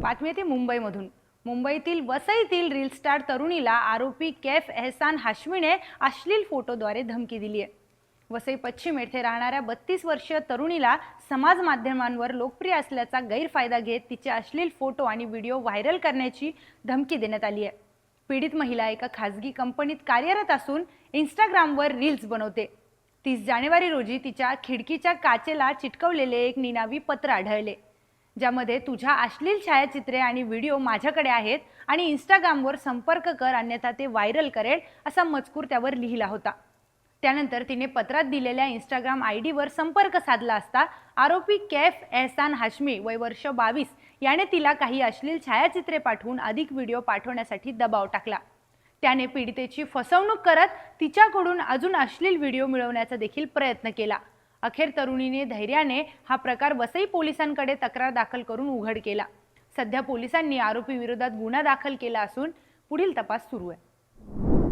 बातमी येते मुंबईमधून. मुंबईतील वसईतील रील स्टार तरुणीला आरोपी कैफ एहसान हाश्मीने अश्लील फोटोद्वारे धमकी दिली आहे वसई पश्चिम येथे राहणाऱ्या बत्तीस वर्षीय तरुणीला समाज माध्यमांवर लोकप्रिय असल्याचा गैरफायदा घेत तिचे अश्लील फोटो आणि व्हिडिओ व्हायरल करण्याची धमकी देण्यात आली आहे. पीडित महिला एका खाजगी कंपनीत कार्यरत असून इंस्टाग्रामवर रील्स बनवते. तीस जानेवारी रोजी तिच्या खिडकीच्या काचेला चिटकवलेले एक निनावी पत्र आढळले. ज्यामध्ये तुझ्या अश्लील छायाचित्रे आणि व्हिडिओ माझ्याकडे आहेत आणि इंस्टाग्रामवर संपर्क कर अन्यथा ते व्हायरल करेल असा मजकूर त्यावर लिहिला होता. त्यानंतर तिने पत्रात दिलेल्या इंस्टाग्राम आय डीवर संपर्क साधला असता आरोपी कैफ एहसान हाशमी वय वर्ष बावीस याने तिला काही अश्लील छायाचित्रे पाठवून अधिक व्हिडिओ पाठवण्यासाठी दबाव टाकला. त्याने पीडितेची फसवणूक करत तिच्याकडून अजून अश्लील व्हिडिओ मिळवण्याचा देखील प्रयत्न केला. अखेर तरुणीने धैर्याने हा प्रकार वसई पोलिसांकडे तक्रार दाखल करून उघड केला. सध्या पोलिसांनी आरोपी विरोधात गुन्हा दाखल केला असून पुढील तपास सुरू आहे.